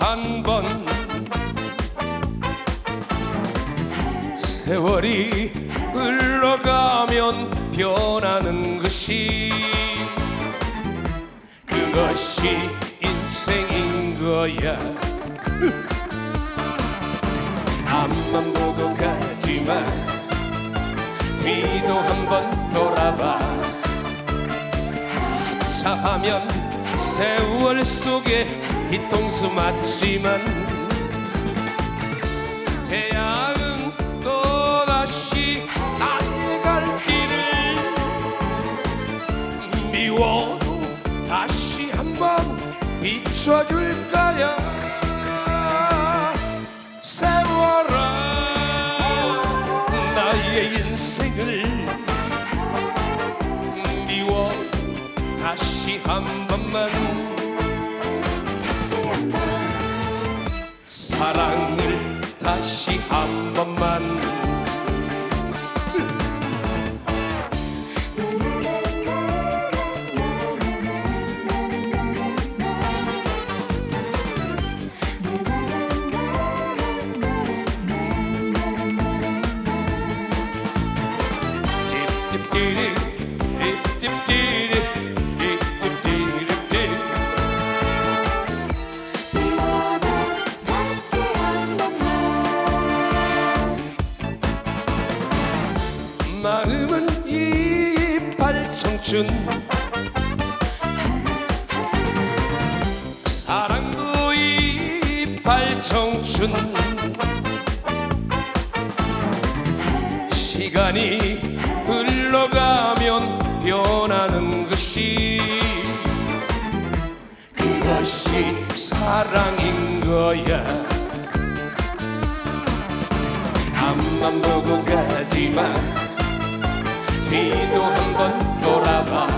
한 번. 세월이 흘러가면 변하는 것이 그것이 인생인 거야. 앞만 보고 가지마. 뒤도 한번 돌아봐. 차하면 세월 속에 뒤통수 맞지만 태양은 또다시 나의 갈 길을 미워도 다시 한번 비춰줄 거야 세월아 나의 인생을 미워 다시 한 번만 사랑을 다시 한 번만 띠띠 마음은 이빨 청춘. 사랑도 이빨 청춘. 시간이 흘러가면 변하는 것이 그것이 사랑인 거야. 앞만 보고 가지마 뒤도 한번 돌아봐.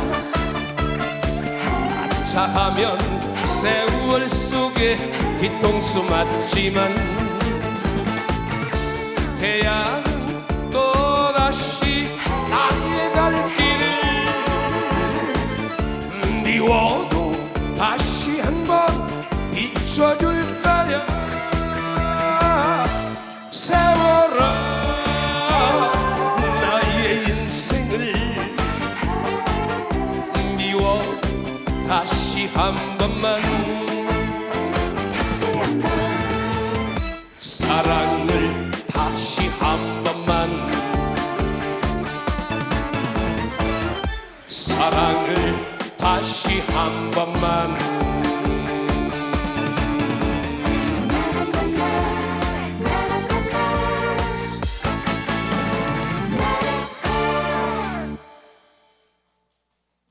차하면 세월 속에 뒤통수 맞지만 태양 다시 한 번만. 사랑을 다시 한 번만. 사랑을 다시 한 번만